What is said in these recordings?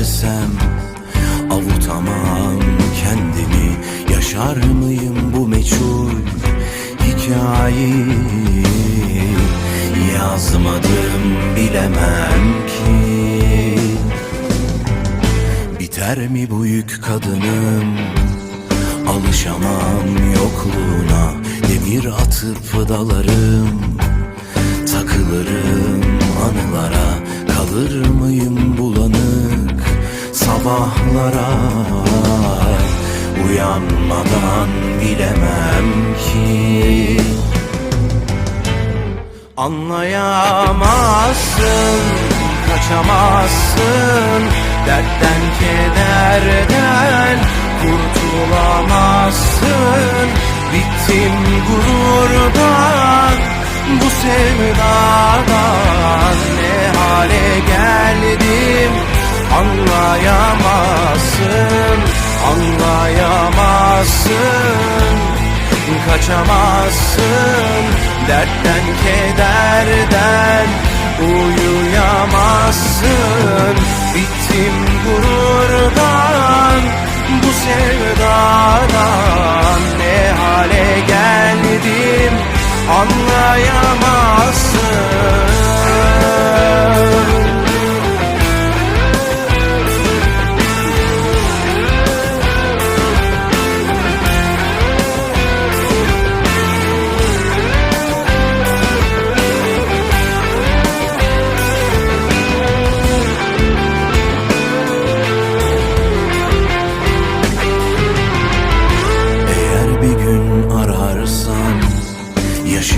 geçersem Avutamam kendimi Yaşar mıyım bu meçhul hikayeyi? Yazmadım bilemem ki. Biter mi bu yük kadınım Alışamam yokluğuna? Demir atıp dalarım Sabahlara Uyanmadan bilemem ki. Anlayamazsın, kaçamazsın Dertten kederden kurtulamazsın. Bittim gururdan, bu sevdadan Ne hale geldim anlayamazsın Anlayamazsın. Kaçamazsın Dertten kederden uyuyamazsın. Bittim gururdan bu sevdadan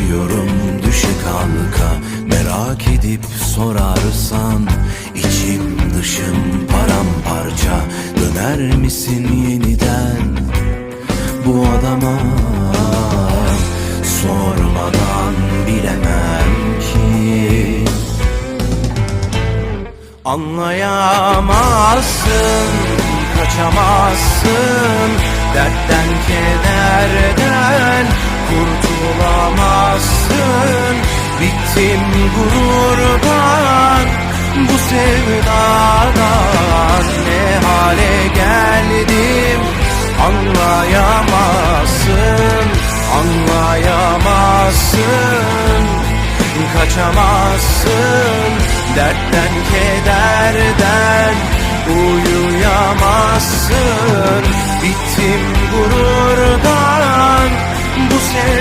Yaşıyorum düşe kalka Merak edip sorarsan içim dışım paramparça. Döner misin yeniden bu adama? Sormadan bilemem ki. Anlayamazsın, kaçamazsın. Dertten kederden sevdadan Ne hale geldim? Anlayamazsın Anlayamazsın. Kaçamazsın Dertten kederden uyuyamazsın. Bittim gururdan bu sevdadan